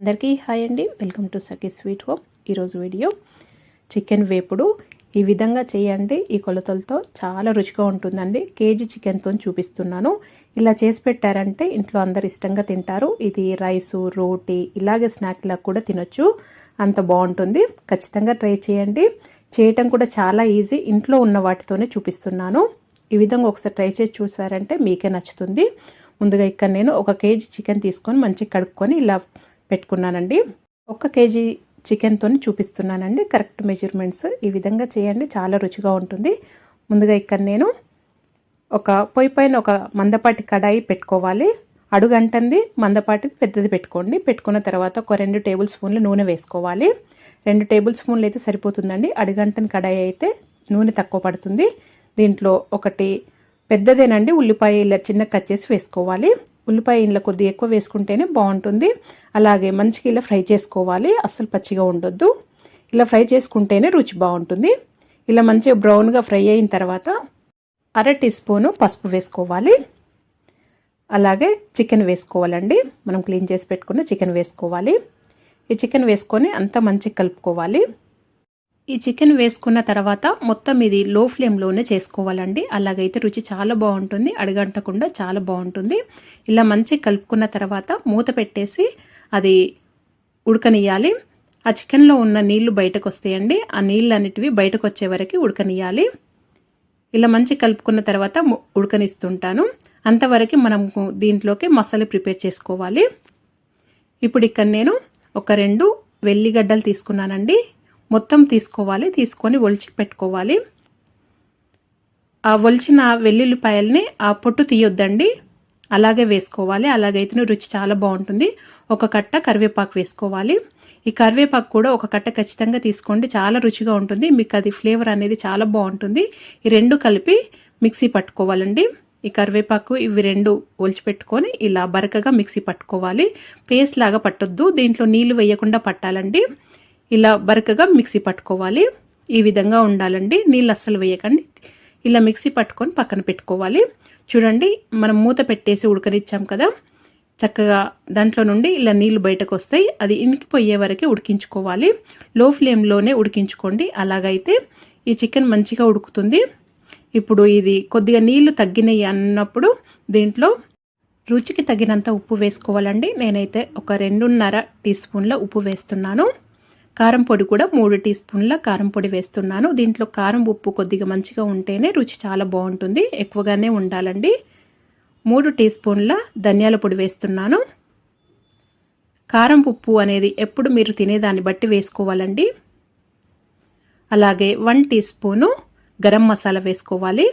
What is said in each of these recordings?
అందరికీ హాయ్ అండి. Welcome to Sakhi sweet home. ఈరోజు వీడియో చికెన్ వేపుడు. ఈ విధంగా చేయండి. ఈ కొలతలతో చాలా రుచిగా ఉంటుందండి. కేజీ చికెన్తో చూపిస్తున్నాను. ఇలా చేసి పెట్టారంటే ఇంట్లో అందరు ఇష్టంగా తింటారు. ఇది రైసు రోటీ ఇలాగే స్నాక్లకు కూడా తినొచ్చు. అంత బాగుంటుంది. ఖచ్చితంగా ట్రై చేయండి. చేయటం కూడా చాలా ఈజీ. ఇంట్లో ఉన్న వాటితోనే చూపిస్తున్నాను. ఈ విధంగా ఒకసారి ట్రై చేసి చూసారంటే మీకే నచ్చుతుంది. ముందుగా ఇక్కడ నేను ఒక కేజీ చికెన్ తీసుకొని మంచిగా కడుక్కొని ఇలా పెట్టుకున్నానండి. ఒక కేజీ చికెన్తో చూపిస్తున్నానండి. కరెక్ట్ మెజర్మెంట్స్ ఈ విధంగా చేయండి. చాలా రుచిగా ఉంటుంది. ముందుగా ఇక్కడ నేను ఒక పొయ్యి పైన ఒక మందపాటి కడాయి పెట్టుకోవాలి. అడుగంటంది మందపాటి పెద్దది పెట్టుకోండి. పెట్టుకున్న తర్వాత ఒక రెండు టేబుల్ స్పూన్లు నూనె వేసుకోవాలి. రెండు టేబుల్ స్పూన్లు అయితే సరిపోతుందండి. అడుగంటని కడాయి అయితే నూనె తక్కువ పడుతుంది. దీంట్లో ఒకటి పెద్దదేనండి. ఉల్లిపాయ ఇలా చిన్న కట్ చేసి వేసుకోవాలి. ఉల్లిపాయ ఇంట్లో కొద్దిగా ఎక్కువ వేసుకుంటేనే బాగుంటుంది. అలాగే మంచిగా ఇలా ఫ్రై చేసుకోవాలి. అస్సలు పచ్చిగా ఉండొద్దు. ఇలా ఫ్రై చేసుకుంటేనే రుచి బాగుంటుంది. ఇలా మంచిగా బ్రౌన్గా ఫ్రై అయిన తర్వాత అర టీ స్పూను పసుపు వేసుకోవాలి. అలాగే చికెన్ వేసుకోవాలండి. మనం క్లీన్ చేసి పెట్టుకున్న చికెన్ వేసుకోవాలి. ఈ చికెన్ వేసుకొని అంతా మంచిగా కలుపుకోవాలి. ఈ చికెన్ వేసుకున్న తర్వాత మొత్తం ఇది లో ఫ్లేమ్లోనే చేసుకోవాలండి. అలాగైతే రుచి చాలా బాగుంటుంది. అడగంటకుండా చాలా బాగుంటుంది. ఇలా మంచిగా కలుపుకున్న తర్వాత మూత పెట్టేసి అది ఉడకనియాలి ఆ చికెన్లో ఉన్న నీళ్ళు బయటకు వస్తాయండి. ఆ నీళ్ళు అనేటివి బయటకు వచ్చే వరకు ఉడకనియాలి ఇలా మంచి కలుపుకున్న తర్వాత ఉడకనిస్తుంటాను. అంతవరకు మనం దీంట్లోకి మసాలా ప్రిపేర్ చేసుకోవాలి. ఇప్పుడు ఇక్కడ నేను ఒక రెండు వెల్లిగడ్డలు తీసుకున్నానండి. మొత్తం తీసుకోవాలి తీసుకొని ఒలిచి పెట్టుకోవాలి. ఆ ఒలిచిన వెల్లుల్లిపాయల్ని ఆ పొట్టు తీయొద్దండి. అలాగే వేసుకోవాలి. అలాగైతేనే రుచి చాలా బాగుంటుంది. ఒక కట్ట కరివేపాకు వేసుకోవాలి. ఈ కరివేపాకు కూడా ఒక కట్ట ఖచ్చితంగా తీసుకోండి. చాలా రుచిగా ఉంటుంది. మీకు అది ఫ్లేవర్ అనేది చాలా బాగుంటుంది. ఈ రెండు కలిపి మిక్సీ పట్టుకోవాలండి. ఈ కరివేపాకు ఇవి రెండు ఒలిచిపెట్టుకొని ఇలా బరకగా మిక్సీ పట్టుకోవాలి. పేస్ట్ లాగా పట్టొద్దు. దీంట్లో నీళ్ళు వేయకుండా పట్టాలండి. ఇలా బరకగా మిక్సీ పట్టుకోవాలి. ఈ విధంగా ఉండాలండి. నీళ్ళు అస్సలు వేయకండి. ఇలా మిక్సీ పట్టుకొని పక్కన పెట్టుకోవాలి. చూడండి మనం మూత పెట్టేసి ఉడకనిచ్చాం కదా. చక్కగా దాంట్లో నుండి ఇలా నీళ్ళు బయటకు వస్తాయి. అది ఇనికిపోయే వరకే ఉడికించుకోవాలి. లో ఫ్లేమ్లోనే ఉడికించుకోండి. అలాగైతే ఈ చికెన్ మంచిగా ఉడుకుతుంది. ఇప్పుడు ఇది కొద్దిగా నీళ్ళు తగ్గినాయి అన్నప్పుడు దీంట్లో రుచికి తగినంత ఉప్పు వేసుకోవాలండి. నేనైతే ఒక రెండున్నర టీ స్పూన్ల ఉప్పు వేస్తున్నాను. కారం పొడి కూడా మూడు టీ స్పూన్ల కారం పొడి వేస్తున్నాను. దీంట్లో కారం ఉప్పు కొద్దిగా మంచిగా ఉంటేనే రుచి చాలా బాగుంటుంది. ఎక్కువగానే ఉండాలండి. మూడు టీ స్పూన్ల ధనియాల పొడి వేస్తున్నాను. కారం ఉప్పు అనేది ఎప్పుడు మీరు తినేదాన్ని బట్టి వేసుకోవాలండి. అలాగే one teaspoon garam masala వేసుకోవాలి.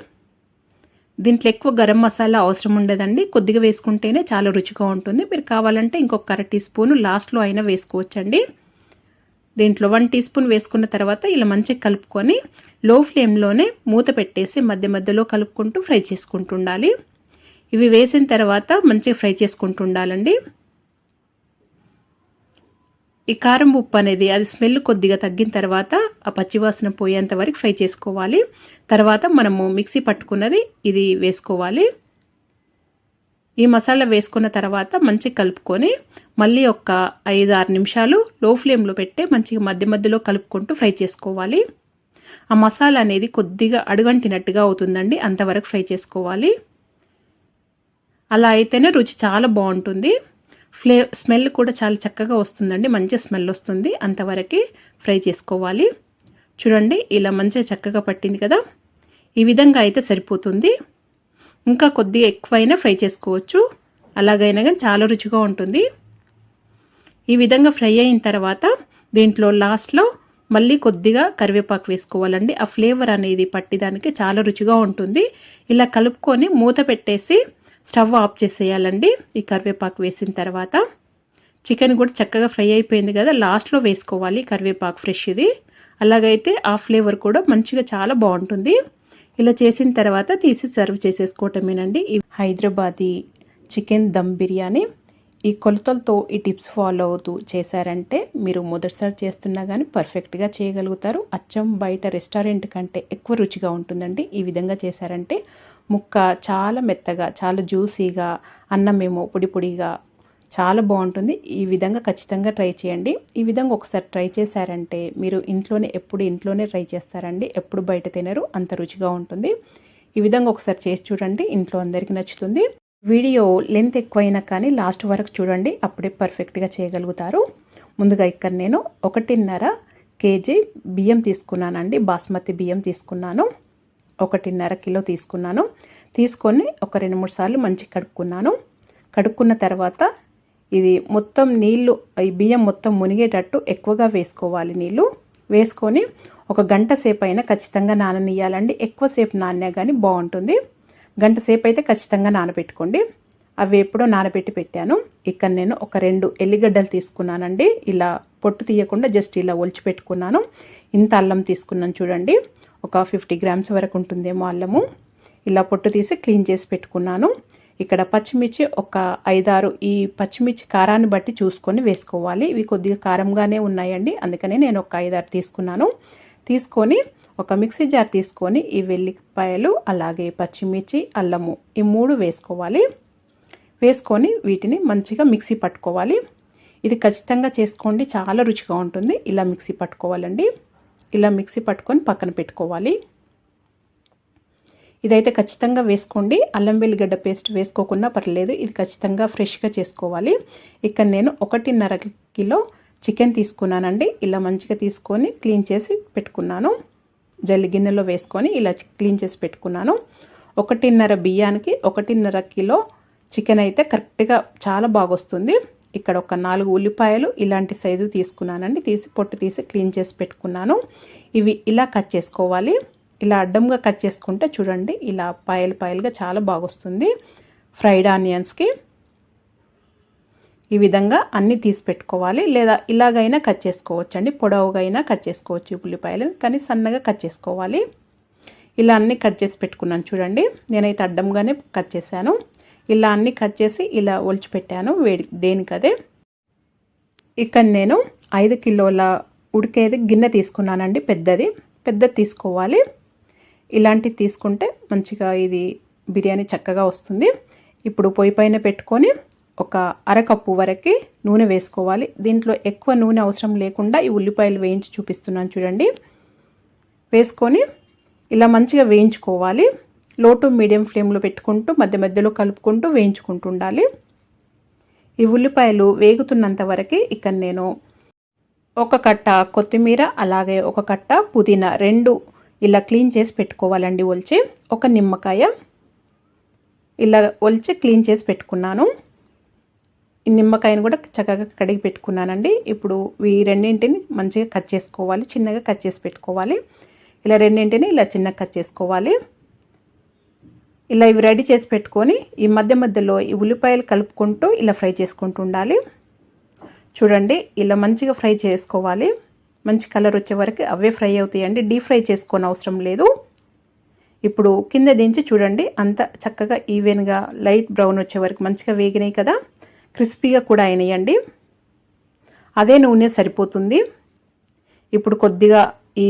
దీంట్లో ఎక్కువ గరం మసాలా అవసరం ఉండదండి. కొద్దిగా వేసుకుంటేనే చాలా రుచిగా ఉంటుంది. మీరు కావాలంటే ఇంకొక అర టీ స్పూను లాస్ట్లో అయినా వేసుకోవచ్చండి. దీంట్లో వన్ టీ స్పూన్ వేసుకున్న తర్వాత ఇలా మంచిగా కలుపుకొని లో ఫ్లేమ్లోనే మూత పెట్టేసి మధ్య మధ్యలో కలుపుకుంటూ ఫ్రై చేసుకుంటుండాలి. ఇవి వేసిన తర్వాత మంచిగా ఫ్రై చేసుకుంటుండాలండి. ఈ కారం ఉప్పు అనేది అది స్మెల్ కొద్దిగా తగ్గిన తర్వాత ఆ పచ్చివాసన పోయేంత వరకు ఫ్రై చేసుకోవాలి. తర్వాత మనము మిక్సీ పట్టుకున్నది ఇది వేసుకోవాలి. ఈ మసాలా వేసుకున్న తర్వాత మంచిగా కలుపుకొని మళ్ళీ ఒక ఐదు ఆరు నిమిషాలు లో ఫ్లేమ్లో పెట్టి మంచిగా మధ్య మధ్యలో కలుపుకుంటూ ఫ్రై చేసుకోవాలి. ఆ మసాలా అనేది కొద్దిగా అడుగంటినట్టుగా అవుతుందండి అంతవరకు ఫ్రై చేసుకోవాలి. అలా అయితేనే రుచి చాలా బాగుంటుంది. ఫ్లే స్మెల్ కూడా చాలా చక్కగా వస్తుందండి మంచి స్మెల్ వస్తుంది అంతవరకు ఫ్రై చేసుకోవాలి. చూడండి ఇలా మంచిగా చక్కగా పట్టింది కదా. ఈ విధంగా అయితే సరిపోతుంది. ఇంకా కొద్దిగా ఎక్కువైనా ఫ్రై చేసుకోవచ్చు. అలాగైనా కానీ చాలా రుచిగా ఉంటుంది. ఈ విధంగా ఫ్రై అయిన తర్వాత దీంట్లో లాస్ట్లో మళ్ళీ కొద్దిగా కరివేపాకు వేసుకోవాలండి. ఆ ఫ్లేవర్ అనేది పట్టిదానికి చాలా రుచిగా ఉంటుంది. ఇలా కలుపుకొని మూత పెట్టేసి స్టవ్ ఆఫ్ చేసేయాలండి ఈ కరివేపాకు వేసిన తర్వాత. చికెన్ కూడా చక్కగా ఫ్రై అయిపోయింది కదా లాస్ట్లో వేసుకోవాలి కరివేపాకు ఫ్రెష్ ఇది. అలాగైతే ఆ ఫ్లేవర్ కూడా మంచిగా చాలా బాగుంటుంది. ఇలా చేసిన తర్వాత తీసి సర్వ్ చేసేసుకోవటమేనండి. హైదరాబాదీ చికెన్ దమ్ బిర్యానీ. ఈ కొలతలతో ఈ టిప్స్ ఫాలో అవుతూ చేశారంటే మీరు మొదటిసారి చేస్తున్నా కానీ పర్ఫెక్ట్గా చేయగలుగుతారు. అచ్చం బయట రెస్టారెంట్ కంటే ఎక్కువ రుచిగా ఉంటుందండి. ఈ విధంగా చేశారంటే ముక్క చాలా మెత్తగా చాలా జ్యూసీగా అన్నం ఏమో పొడి పొడిగా చాలా బాగుంటుంది. ఈ విధంగా ఖచ్చితంగా ట్రై చేయండి. ఈ విధంగా ఒకసారి ట్రై చేశారంటే మీరు ఇంట్లోనే ఎప్పుడు ఇంట్లోనే ట్రై చేస్తారండి. ఎప్పుడు బయట తినరు అంత రుచిగా ఉంటుంది. ఈ విధంగా ఒకసారి చేసి చూడండి. ఇంట్లో అందరికీ నచ్చుతుంది. వీడియో లెంత్ ఎక్కువైనా కానీ లాస్ట్ వరకు చూడండి అప్పుడే పర్ఫెక్ట్గా చేయగలుగుతారు. ముందుగా ఇక్కడ నేను ఒకటిన్నర కేజీ బియ్యం తీసుకున్నానండి బాస్మతి బియ్యం తీసుకున్నాను. ఒకటిన్నర కిలో తీసుకున్నాను. తీసుకొని ఒక రెండు మూడు సార్లు మంచి కడుక్కున్నాను. కడుక్కున్న తర్వాత ఇది మొత్తం నీళ్ళు ఈ బియ్యం మొత్తం మునిగేటట్టు ఎక్కువగా వేసుకోవాలి నీళ్ళు వేసుకొని ఒక గంట సేపు అయినా ఖచ్చితంగా నాననియాలండి ఎక్కువసేపు నానినా కానీ బాగుంటుంది. గంట సేపు అయితే ఖచ్చితంగా నానబెట్టుకోండి. అవి ఎప్పుడో నానబెట్టి పెట్టాను. ఇక్కడ నేను ఒక రెండు ఎల్లిగడ్డలు తీసుకున్నానండి. ఇలా పొట్టు తీయకుండా జస్ట్ ఇలా ఒలిచి పెట్టుకున్నాను. ఇంత అల్లం తీసుకున్నాను చూడండి. ఒక ఫిఫ్టీ గ్రామ్స్ వరకు ఉంటుందేమో అల్లము. ఇలా పొట్టు తీసి క్లీన్ చేసి పెట్టుకున్నాను. ఇక్కడ పచ్చిమిర్చి ఒక ఐదారు ఈ పచ్చిమిర్చి కారాన్ని బట్టి చూసుకొని వేసుకోవాలి. ఇవి కొద్దిగా కారంగానే ఉన్నాయండి. అందుకనే నేను ఒక ఐదారు తీసుకున్నాను. తీసుకొని ఒక మిక్సీ జార్ తీసుకొని ఈ వెల్లిపాయలు అలాగే పచ్చిమిర్చి అల్లము ఈ మూడు వేసుకోవాలి. వేసుకొని వీటిని మంచిగా మిక్సీ పట్టుకోవాలి. ఇది ఖచ్చితంగా చేసుకోండి చాలా రుచిగా ఉంటుంది. ఇలా మిక్సీ పట్టుకోవాలండి. ఇలా మిక్సీ పట్టుకొని పక్కన పెట్టుకోవాలి. ఇదైతే ఖచ్చితంగా వేసుకోండి. అల్లం వెల్లిగడ్డ పేస్ట్ వేసుకోకుండా పర్లేదు ఇది ఖచ్చితంగా ఫ్రెష్గా చేసుకోవాలి. ఇక్కడ నేను ఒకటిన్నర కిలో చికెన్ తీసుకున్నానండి. ఇలా మంచిగా తీసుకొని క్లీన్ చేసి పెట్టుకున్నాను. జల్లి గిన్నెలో వేసుకొని ఇలా క్లీన్ చేసి పెట్టుకున్నాను. ఒకటిన్నర బియ్యానికి ఒకటిన్నర కిలో చికెన్ అయితే కరెక్ట్గా చాలా బాగొస్తుంది. ఇక్కడ ఒక నాలుగు ఉల్లిపాయలు ఇలాంటి సైజు తీసుకున్నానండి. తీసి పొట్టు తీసి క్లీన్ చేసి పెట్టుకున్నాను. ఇవి ఇలా కట్ చేసుకోవాలి. ఇలా అడ్డంగా కట్ చేసుకుంటే చూడండి ఇలా పాయలు పాయలుగా చాలా బాగొస్తుంది. ఫ్రైడ్ ఆనియన్స్కి ఈ విధంగా అన్నీ తీసి పెట్టుకోవాలి. లేదా ఇలాగైనా కట్ చేసుకోవచ్చు అండి పొడవుగా అయినా కట్ చేసుకోవచ్చు ఉల్లిపాయలు కానీ సన్నగా కట్ చేసుకోవాలి. ఇలా అన్నీ కట్ చేసి పెట్టుకున్నాను చూడండి. నేనైతే అడ్డంగానే కట్ చేశాను. ఇలా అన్నీ కట్ చేసి ఇలా ఒలిచిపెట్టాను వేడి దేనికదే. ఇక్కడ నేను ఐదు కిలోల ఉడికేది గిన్నె తీసుకున్నానండి. పెద్దది. పెద్దది తీసుకోవాలి. ఇలాంటివి తీసుకుంటే మంచిగా ఇది బిర్యానీ చక్కగా వస్తుంది. ఇప్పుడు పొయ్యి పైన పెట్టుకొని ఒక అరకప్పు వరకు నూనె వేసుకోవాలి. దీంట్లో ఎక్కువ నూనె అవసరం లేకుండా ఈ ఉల్లిపాయలు వేయించి చూపిస్తున్నాను చూడండి. వేసుకొని ఇలా మంచిగా వేయించుకోవాలి. లో టు మీడియం ఫ్లేమ్లో పెట్టుకుంటూ మధ్య మధ్యలో కలుపుకుంటూ వేయించుకుంటూ ఉండాలి. ఈ ఉల్లిపాయలు వేగుతున్నంత వరకు ఇక్కడ నేను ఒక కట్ట కొత్తిమీర అలాగే ఒక కట్ట పుదీనా రెండు ఇలా క్లీన్ చేసి పెట్టుకోవాలండి ఒలిచి. ఒక నిమ్మకాయ ఇలా ఒలిచి క్లీన్ చేసి పెట్టుకున్నాను. నిమ్మకాయను కూడా చక్కగా కడిగి పెట్టుకున్నానండి. ఇప్పుడు ఈ రెండింటిని మంచిగా కట్ చేసుకోవాలి. చిన్నగా కట్ చేసి పెట్టుకోవాలి. ఇలా రెండింటిని ఇలా చిన్నగా కట్ చేసుకోవాలి. ఇలా ఇవి రెడీ చేసి పెట్టుకొని ఈ మధ్య మధ్యలో ఈ ఉల్లిపాయలు కలుపుకుంటూ ఇలా ఫ్రై చేసుకుంటూ ఉండాలి. చూడండి ఇలా మంచిగా ఫ్రై చేసుకోవాలి. మంచి కలర్ వచ్చే వరకు అవే ఫ్రై అవుతాయండి. డీప్ ఫ్రై చేసుకోని అవసరం లేదు. ఇప్పుడు కింద దించి చూడండి అంత చక్కగా ఈవెన్గా లైట్ బ్రౌన్ వచ్చే వరకు మంచిగా వేగినాయి కదా. క్రిస్పీగా కూడా అయినాయండి. అదే నూనె సరిపోతుంది. ఇప్పుడు కొద్దిగా ఈ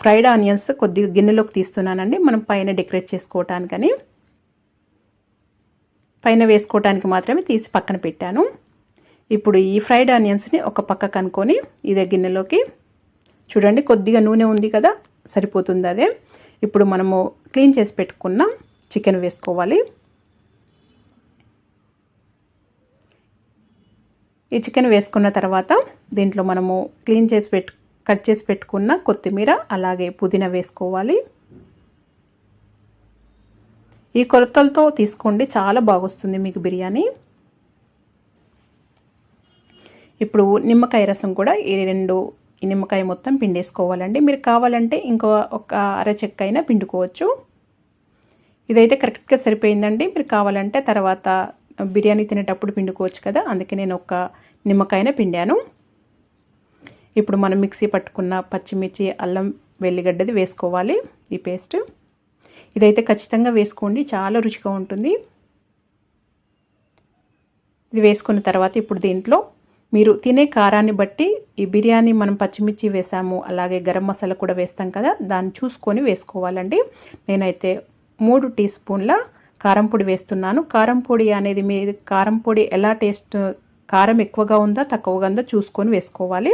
ఫ్రైడ్ ఆనియన్స్ కొద్దిగా గిన్నెలోకి తీస్తున్నానండి. మనం పైన డెకరేట్ చేసుకోవటానికని. పైన వేసుకోవటానికి మాత్రమే తీసి పక్కన పెట్టాను. ఇప్పుడు ఈ ఫ్రైడ్ ఆనియన్స్ని ఒక పక్క కనుక్కొని ఇదే గిన్నెలోకి. చూడండి కొద్దిగా నూనె ఉంది కదా సరిపోతుంది అదే. ఇప్పుడు మనము క్లీన్ చేసి పెట్టుకున్న చికెన్ వేసుకోవాలి. ఈ చికెన్ వేసుకున్న తర్వాత దీంట్లో మనము క్లీన్ చేసి పెట్టు కట్ చేసి పెట్టుకున్న కొత్తిమీర అలాగే పుదీనా వేసుకోవాలి. ఈ కొలతలతో తీసుకోండి చాలా బాగొస్తుంది మీకు బిర్యానీ. ఇప్పుడు నిమ్మకాయ రసం కూడా ఈ రెండు నిమ్మకాయ మొత్తం పిండేసుకోవాలండి. మీరు కావాలంటే ఇంకో ఒక అర చెక్క అయినా పిండుకోవచ్చు. ఇదైతే కరెక్ట్గా సరిపోయిందండి. మీరు కావాలంటే తర్వాత బిర్యానీ తినేటప్పుడు పిండుకోవచ్చు కదా? అందుకే నేను ఒక నిమ్మకాయన పిండాను. ఇప్పుడు మనం మిక్సీ పట్టుకున్న పచ్చిమిర్చి అల్లం వెల్లిగడ్డది వేసుకోవాలి ఈ పేస్ట్. ఇదైతే ఖచ్చితంగా వేసుకోండి చాలా రుచిగా ఉంటుంది. ఇది వేసుకున్న తర్వాత ఇప్పుడు దీంట్లో మీరు తినే కారాన్ని బట్టి ఈ బిర్యానీ మనం పచ్చిమిర్చి వేసాము అలాగే గరం మసాలా కూడా వేస్తాం కదా? దాన్ని చూసుకొని వేసుకోవాలండి. నేనైతే మూడు టీ స్పూన్ల కారం పొడి వేస్తున్నాను. కారం పొడి అనేది మీ కారం పొడి ఎలా టేస్ట్ కారం ఎక్కువగా ఉందా తక్కువగా ఉందా చూసుకొని వేసుకోవాలి.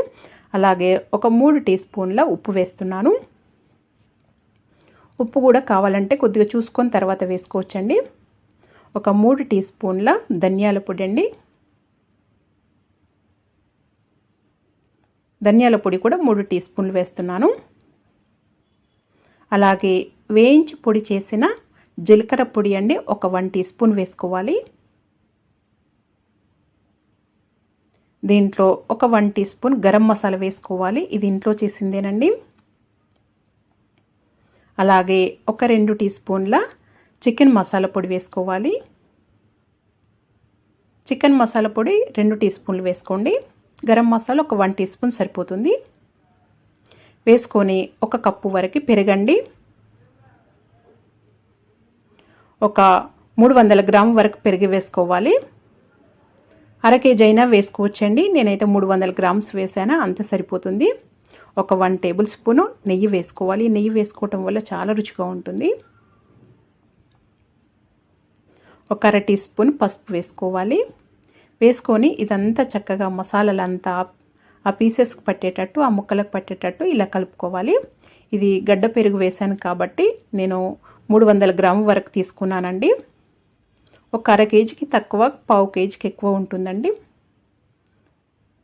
అలాగే ఒక మూడు టీ స్పూన్ల ఉప్పు వేస్తున్నాను. ఉప్పు కూడా కావాలంటే కొద్దిగా చూసుకొని తర్వాత వేసుకోవచ్చండి. ఒక మూడు టీ స్పూన్ల ధనియాల పొడి అండి. ధనియాల పొడి కూడా మూడు టీ స్పూన్లు వేస్తున్నాను. అలాగే వేయించి పొడి చేసిన జీలకర్ర పొడి అండి ఒక వన్ టీ స్పూన్ వేసుకోవాలి. దీంట్లో ఒక one teaspoon garam masala వేసుకోవాలి ఇది ఇంట్లో చేసిందేనండి. అలాగే ఒక రెండు టీ స్పూన్ల చికెన్ మసాలా పొడి వేసుకోవాలి. చికెన్ మసాలా పొడి రెండు టీ స్పూన్లు వేసుకోండి. గరం మసాలా ఒక వన్ టీ స్పూన్ సరిపోతుంది. వేసుకొని ఒక కప్పు వరకు పెరగండి. ఒక మూడు వందల గ్రామ్ వరకు పెరిగి వేసుకోవాలి. అర కేజీ అయినా వేసుకోవచ్చండి. నేనైతే మూడు వందల గ్రామ్స్ వేసానా అంత సరిపోతుంది. ఒక వన్ టేబుల్ స్పూను నెయ్యి వేసుకోవాలి. నెయ్యి వేసుకోవటం వల్ల చాలా రుచిగా ఉంటుంది. ఒక అర టీ స్పూన్ పసుపు వేసుకోవాలి. వేసుకొని ఇదంతా చక్కగా మసాలాలంతా ఆ పీసెస్కి పట్టేటట్టు ఆ ముక్కలకు పట్టేటట్టు ఇలా కలుపుకోవాలి. ఇది గడ్డ పెరుగు వేశాను కాబట్టి నేను మూడు వందల గ్రాము వరకు తీసుకున్నానండి. ఒక అర కేజీకి తక్కువ పావు కేజీకి ఎక్కువ ఉంటుందండి.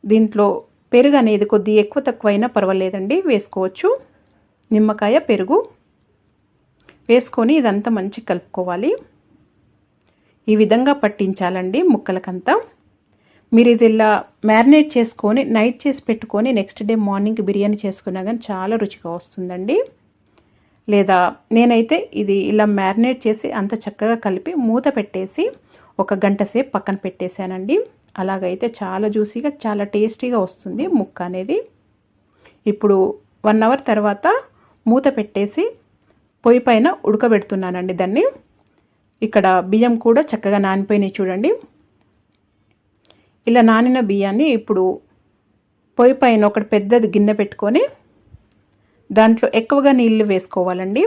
దీంట్లో పెరుగు అనేది కొద్ది ఎక్కువ తక్కువ అయినా పర్వాలేదండి. వేసుకోవచ్చు. నిమ్మకాయ పెరుగు వేసుకొని ఇదంతా మంచి కలుపుకోవాలి. ఈ విధంగా పట్టించాలండి ముక్కలకంతా. మీరు ఇది ఇలా మ్యారినేట్ చేసుకొని నైట్ చేసి పెట్టుకొని నెక్స్ట్ డే మార్నింగ్ బిర్యానీ చేసుకున్నా కానీ చాలా రుచిగా వస్తుందండి. లేదా నేనైతే ఇది ఇలా మ్యారినేట్ చేసి అంత చక్కగా కలిపి మూత పెట్టేసి ఒక గంట సేపు పక్కన పెట్టేశానండి. అలాగైతే చాలా జ్యూసీగా చాలా టేస్టీగా వస్తుంది ముక్క అనేది. ఇప్పుడు వన్ అవర్ తర్వాత మూత పెట్టేసి పొయ్యి పైన ఉడకబెడుతున్నానండి దాన్ని. ఇక్కడ బియ్యం కూడా చక్కగా నానిపోయినాయి చూడండి. ఇలా నానిన బియ్యాన్ని ఇప్పుడు పొయ్యి పైన ఒకటి పెద్దది గిన్నె పెట్టుకొని దాంట్లో ఎక్కువగా నీళ్ళు వేసుకోవాలండి.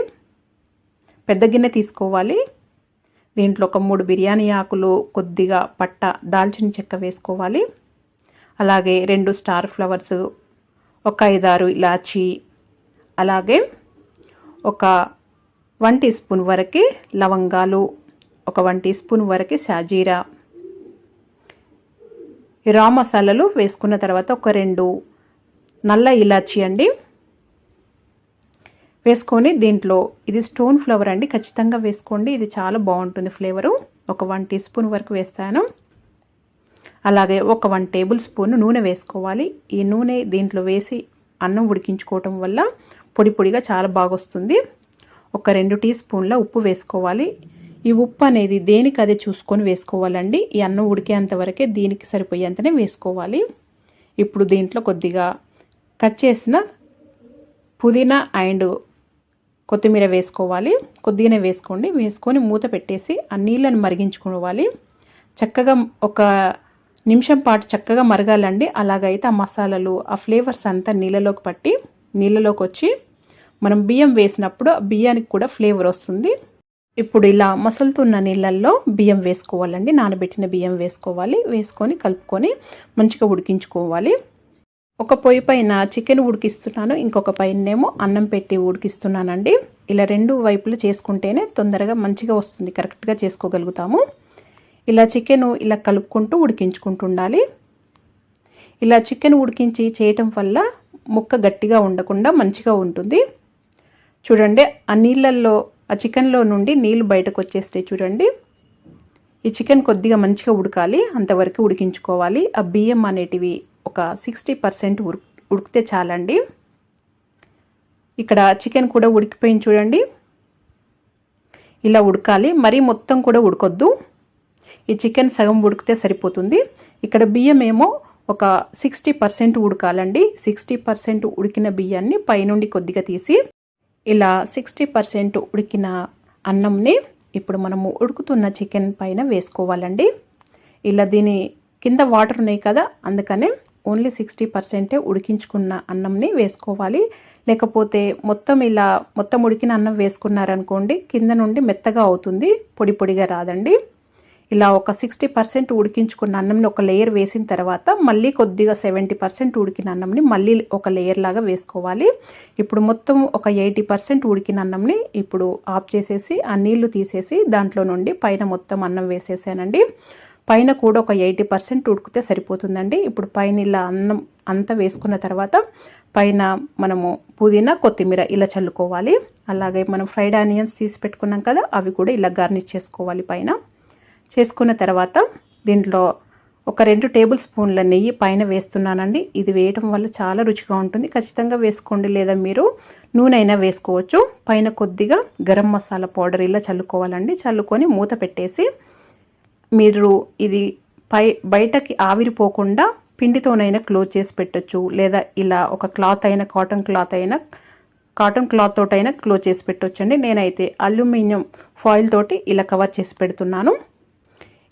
పెద్ద గిన్నె తీసుకోవాలి. దీంట్లో ఒక మూడు బిర్యానీ ఆకులు కొద్దిగా పట్ట దాల్చిన చెక్క వేసుకోవాలి. అలాగే రెండు స్టార్ ఫ్లవర్స్ ఒక ఐదారు ఇలాచి అలాగే ఒక వన్ టీ స్పూన్ వరకు లవంగాలు ఒక వన్ టీ స్పూన్ వరకు సాజీరా. ఈ రా మసాలాలు వేసుకున్న తర్వాత ఒక రెండు నల్ల ఇలాచి అండి. వేసుకొని దీంట్లో ఇది స్టోన్ ఫ్లవర్ అండి. ఖచ్చితంగా వేసుకోండి. ఇది చాలా బాగుంటుంది ఫ్లేవరు. ఒక వన్ టీ స్పూన్ వరకు వేస్తాను. అలాగే ఒక వన్ టేబుల్ స్పూన్ నూనె వేసుకోవాలి. ఈ నూనె దీంట్లో వేసి అన్నం ఉడికించుకోవటం వల్ల పొడి పొడిగా చాలా బాగా వస్తుంది ఒక రెండు టీ స్పూన్ల ఉప్పు వేసుకోవాలి. ఈ ఉప్పు అనేది దేనికి అదే చూసుకొని వేసుకోవాలండి. ఈ అన్నం ఉడికేంత వరకే దీనికి సరిపోయేంతనే వేసుకోవాలి. ఇప్పుడు దీంట్లో కొద్దిగా కట్ చేసిన పుదీనా అండ్ కొత్తిమీర వేసుకోవాలి. కొద్దిగానే వేసుకోండి. వేసుకొని మూత పెట్టేసి ఆ నీళ్ళను మరిగించుకోవాలి. చక్కగా ఒక నిమిషం పాటు చక్కగా మరగాలండి. అలాగైతే ఆ మసాలాలు ఆ ఫ్లేవర్స్ అంతా నీళ్ళలోకి పట్టి నీళ్ళలోకి వచ్చి మనం బియ్యం వేసినప్పుడు ఆ బియ్యానికి కూడా ఫ్లేవర్ వస్తుంది. ఇప్పుడు ఇలా మసులుతున్న నీళ్ళల్లో బియ్యం వేసుకోవాలండి. నానబెట్టిన బియ్యం వేసుకోవాలి. వేసుకొని కలుపుకొని మంచిగా ఉడికించుకోవాలి. ఒక పొయ్యి పైన చికెన్ ఉడికిస్తున్నాను ఇంకొక పైనేమో అన్నం పెట్టి ఉడికిస్తున్నానండి. ఇలా రెండు వైపులు చేసుకుంటేనే తొందరగా మంచిగా వస్తుంది కరెక్ట్గా చేసుకోగలుగుతాము. ఇలా చికెన్ ఇలా కలుపుకుంటూ ఉడికించుకుంటూ ఉండాలి ఇలా చికెన్ ఉడికించి చేయటం వల్ల ముక్క గట్టిగా ఉండకుండా మంచిగా ఉంటుంది. చూడండి ఆ నీళ్ళల్లో ఆ చికెన్లో నుండి నీళ్ళు బయటకు వచ్చేస్తాయి చూడండి. ఈ చికెన్ కొద్దిగా మంచిగా ఉడకాలి అంతవరకు ఉడికించుకోవాలి. ఆ బియ్యం అనేటివి ఒక సిక్స్టీ పర్సెంట్ ఉడికితే చాలండి. ఇక్కడ చికెన్ కూడా ఉడికిపోయింది చూడండి. ఇలా ఉడకాలి. మరీ మొత్తం కూడా ఉడకొద్దు. ఈ చికెన్ సగం ఉడికితే సరిపోతుంది. ఇక్కడ బియ్యం ఏమో ఒక సిక్స్టీ పర్సెంట్ ఉడకాలండి. సిక్స్టీ పర్సెంట్ ఉడికిన బియ్యాన్ని పైనుండి కొద్దిగా తీసి ఇలా సిక్స్టీ పర్సెంట్ ఉడికిన అన్నంని ఇప్పుడు మనము ఉడుకుతున్న చికెన్ పైన వేసుకోవాలండి. ఇలా దీని కింద వాటర్ ఉన్నాయి కదా అందుకనే ఓన్లీ సిక్స్టీ పర్సెంటే ఉడికించుకున్న అన్నంని వేసుకోవాలి. లేకపోతే మొత్తం ఇలా మొత్తం ఉడికిన అన్నం వేసుకున్నారనుకోండి కింద నుండి మెత్తగా అవుతుంది పొడి పొడిగా రాదండి. ఇలా ఒక సిక్స్టీ పర్సెంట్ ఉడికించుకున్న అన్నంని ఒక లేయర్ వేసిన తర్వాత మళ్ళీ కొద్దిగా సెవెంటీ పర్సెంట్ ఉడికిన అన్నంని మళ్ళీ ఒక లేయర్ లాగా వేసుకోవాలి. ఇప్పుడు మొత్తం ఒక ఎయిటీ పర్సెంట్ ఉడికిన అన్నంని ఇప్పుడు ఆఫ్ చేసేసి ఆ నీళ్ళు తీసేసి దాంట్లో నుండి పైన మొత్తం అన్నం వేసేసానండి. పైన కూడా ఒక ఎయిటీ పర్సెంట్ ఉడికితే సరిపోతుందండి. ఇప్పుడు పైన ఇలా అన్నం అంతా వేసుకున్న తర్వాత పైన మనము పుదీనా కొత్తిమీర ఇలా చల్లుకోవాలి. అలాగే మనం ఫ్రైడ్ ఆనియన్స్ తీసి పెట్టుకున్నాం కదా అవి కూడా ఇలా గార్నిష్ చేసుకోవాలి పైన. చేసుకున్న తర్వాత దీంట్లో ఒక రెండు టేబుల్ స్పూన్ల నెయ్యి పైన వేస్తున్నానండి. ఇది వేయటం వల్ల చాలా రుచిగా ఉంటుంది. ఖచ్చితంగా వేసుకోండి లేదా మీరు నూనె అయినా వేసుకోవచ్చు. పైన కొద్దిగా గరం మసాలా పౌడర్ ఇలా చల్లుకోవాలండి. చల్లుకొని మూత పెట్టేసి మీరు ఇది పై బయటకి ఆవిరిపోకుండా పిండితోనైనా క్లోజ్ చేసి పెట్టచ్చు. లేదా ఇలా ఒక క్లాత్ అయినా కాటన్ క్లాత్ అయినా కాటన్ క్లాత్ తోటైనా క్లోజ్ చేసి పెట్టొచ్చండి. నేనైతే అల్యూమినియం ఫాయిల్ తోటి ఇలా కవర్ చేసి పెడుతున్నాను.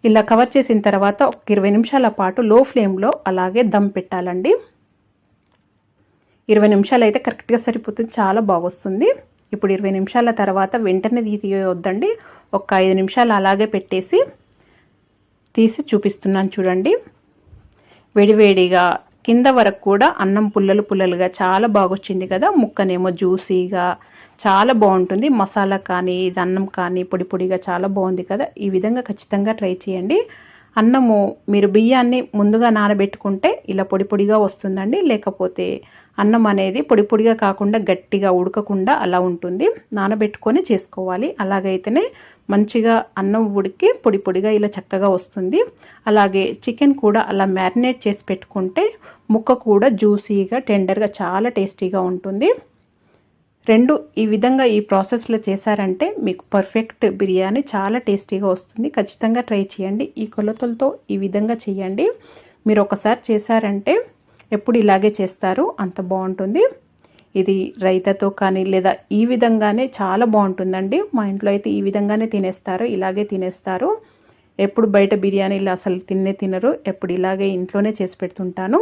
ఇలా కవర్ చేసిన తర్వాత ఒక ఇరవై నిమిషాల పాటు లో ఫ్లేమ్లో అలాగే దమ్ పెట్టాలండి. ఇరవై నిమిషాలు అయితే కరెక్ట్గా సరిపోతుంది. చాలా బాగొస్తుంది. ఇప్పుడు ఇరవై నిమిషాల తర్వాత వెంటనే తీయొద్దండి. ఒక ఐదు నిమిషాలు అలాగే పెట్టేసి తీసి చూపిస్తున్నాను చూడండి. వేడివేడిగా కింద వరకు కూడా అన్నం పుల్లలు పుల్లలుగా చాలా బాగొచ్చింది కదా. ముక్కనేమో జ్యూసీగా చాలా బాగుంటుంది. మసాలా కానీ ఇది అన్నం కానీ పొడి పొడిగా చాలా బాగుంది కదా. ఈ విధంగా ఖచ్చితంగా ట్రై చేయండి. అన్నము మీరు బియ్యాన్ని ముందుగా నానబెట్టుకుంటే ఇలా పొడి పొడిగా వస్తుందండి. లేకపోతే అన్నం అనేది పొడి పొడిగా కాకుండా గట్టిగా ఉడకకుండా అలా ఉంటుంది. నానబెట్టుకొని చేసుకోవాలి. అలాగైతేనే మంచిగా అన్నం ఉడికి పొడి పొడిగా ఇలా చక్కగా వస్తుంది. అలాగే చికెన్ కూడా అలా మ్యారినేట్ చేసి పెట్టుకుంటే ముక్క కూడా జ్యూసీగా టెండర్గా చాలా టేస్టీగా ఉంటుంది. రెండు ఈ విధంగా ఈ ప్రాసెస్లో చేశారంటే మీకు పర్ఫెక్ట్ బిర్యానీ చాలా టేస్టీగా వస్తుంది. ఖచ్చితంగా ట్రై చేయండి. ఈ కొలతలతో ఈ విధంగా చేయండి. మీరు ఒకసారి చేశారంటే ఎప్పుడు ఇలాగే చేస్తారు. అంత బాగుంటుంది. ఇది రైతాతో కానీ లేదా ఈ విధంగానే చాలా బాగుంటుందండి. మా ఇంట్లో అయితే ఈ విధంగానే తినేస్తారు ఇలాగే తినేస్తారు. ఎప్పుడు బయట బిర్యానీలు అసలు తిన్నే తినరు ఎప్పుడు ఇలాగే ఇంట్లోనే చేసి పెడుతుంటాను.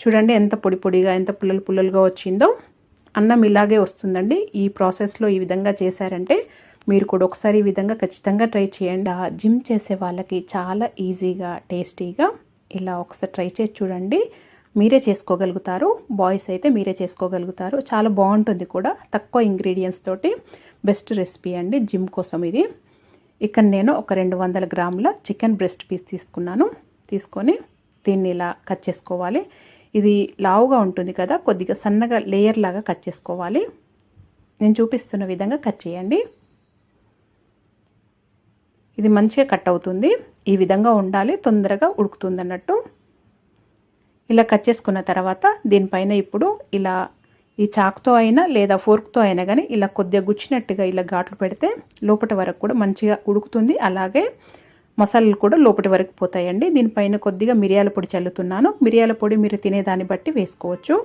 చూడండి ఎంత పొడి పొడిగా ఎంత పుల్లలు పుల్లలుగా వచ్చిందో. అన్నం ఇలాగే వస్తుందండి. ఈ ప్రాసెస్లో ఈ విధంగా చేశారంటే మీరు కూడా ఒకసారి ఈ విధంగా ఖచ్చితంగా ట్రై చేయండి. జిమ్ చేసే వాళ్ళకి చాలా ఈజీగా టేస్టీగా ఇలా ఒకసారి ట్రై చేసి చూడండి. మీరే చేసుకోగలుగుతారు బాయ్స్ అయితే మీరే చేసుకోగలుగుతారు. చాలా బాగుంటుంది కూడా తక్కువ ఇంగ్రీడియంట్స్ తోటి. బెస్ట్ రెసిపీ అండి జిమ్ కోసం ఇది. ఇక్కడ నేను ఒక రెండు వందల గ్రాముల చికెన్ బ్రెస్ట్ పీస్ తీసుకున్నాను. తీసుకొని దీన్ని ఇలా కట్ చేసుకోవాలి. ఇది లావుగా ఉంటుంది కదా కొద్దిగా సన్నగా లేయర్ లాగా కట్ చేసుకోవాలి. నేను చూపిస్తున్న విధంగా కట్ చేయండి. ఇది మంచిగా కట్ అవుతుంది. ఈ విధంగా ఉండాలి తొందరగా ఉడుకుతుంది అన్నట్టు. ఇలా కట్ చేసుకున్న తర్వాత దీనిపైన ఇప్పుడు ఇలా ఈ చాక్తో అయినా లేదా ఫోర్క్తో అయినా కానీ ఇలా కొద్దిగా గుచ్చినట్టుగా ఇలా ఘాట్లు పెడితే లోపటి వరకు కూడా మంచిగా ఉడుకుతుంది. అలాగే మసాలాలు కూడా లోపటి వరకు పోతాయండి. దీనిపైన కొద్దిగా మిరియాల పొడి చల్లుతున్నాను. మిరియాల పొడి మీరు తినేదాన్ని బట్టి వేసుకోవచ్చు.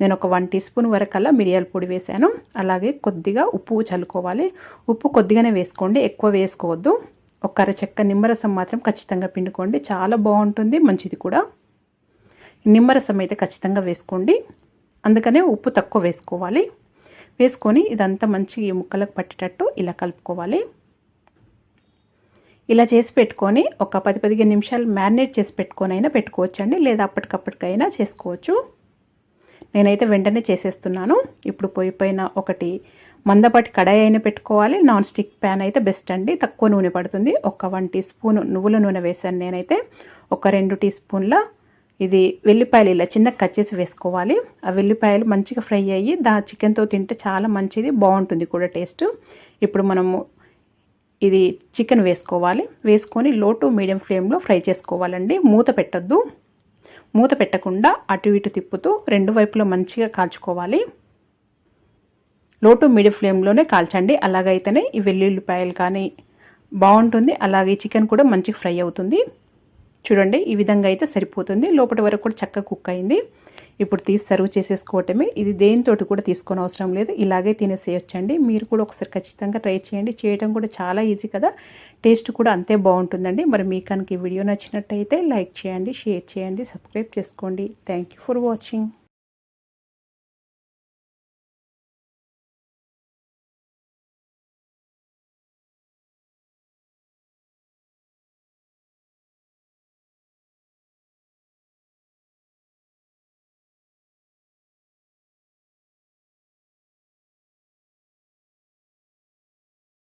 నేను ఒక వన్ టీ స్పూన్ వరకు అలా మిరియాల పొడి వేసాను అలాగే కొద్దిగా ఉప్పు చల్లుకోవాలి. ఉప్పు కొద్దిగానే వేసుకోండి. ఎక్కువ వేసుకోవద్దు. ఒక అర చెక్క నిమ్మరసం మాత్రం ఖచ్చితంగా పిండుకోండి. చాలా బాగుంటుంది. మంచిది కూడా. నిమ్మరసం అయితే ఖచ్చితంగా వేసుకోండి. అందుకనే ఉప్పు తక్కువ వేసుకోవాలి. వేసుకొని ఇదంతా మంచి ఈ ముక్కలకు పట్టేటట్టు ఇలా కలుపుకోవాలి. ఇలా చేసి పెట్టుకొని ఒక పది పదిహేను నిమిషాలు మ్యారినేట్ చేసి పెట్టుకొని అయినా పెట్టుకోవచ్చండి. లేదా అప్పటికప్పటికైనా చేసుకోవచ్చు. నేనైతే వెంటనే చేసేస్తున్నాను. ఇప్పుడు పొయ్యి పైన ఒకటి మందపాటి కడాయి అయినా పెట్టుకోవాలి. నాన్ స్టిక్ ప్యాన్ అయితే బెస్ట్ అండి. తక్కువ నూనె పడుతుంది. ఒక వన్ టీ స్పూన్ నువ్వుల నూనె వేసాను నేనైతే. ఒక రెండు టీ స్పూన్ల ఇది వెల్లిపాయలు ఇలా చిన్న కట్ చేసి వేసుకోవాలి. ఆ వెల్లిపాయలు మంచిగా ఫ్రై అయ్యి దా చికెన్తో తింటే చాలా మంచిది బాగుంటుంది కూడా టేస్ట్. ఇప్పుడు మనము ఇది చికెన్ వేసుకోవాలి. వేసుకొని లో టు మీడియం ఫ్లేమ్లో ఫ్రై చేసుకోవాలండి. మూత పెట్టద్దు. మూత పెట్టకుండా అటు ఇటు తిప్పుతూ రెండు వైపులో మంచిగా కాల్చుకోవాలి. లో టు మీడియం ఫ్లేమ్లోనే కాల్చండి. అలాగైతేనే ఈ వెల్లుల్లిపాయలు కానీ బాగుంటుంది. అలాగే చికెన్ కూడా మంచిగా ఫ్రై అవుతుంది. చూడండి ఈ విధంగా అయితే సరిపోతుంది. లోపల వరకు కూడా చక్కగా కుక్ అయింది. ఇప్పుడు తీసి సర్వ్ చేసేసుకోవటమే. ఇది దేనితోటి కూడా తీసుకొని అవసరం లేదు. ఇలాగే తినేసేయొచ్చండి. మీరు కూడా ఒకసారి ఖచ్చితంగా ట్రై చేయండి. చేయడం కూడా చాలా ఈజీ కదా. టేస్ట్ కూడా అంతే బాగుంటుందండి. మరి మీకు కనుక ఈ వీడియో నచ్చినట్టయితే లైక్ చేయండి షేర్ చేయండి సబ్స్క్రైబ్ చేసుకోండి. Thank for watching.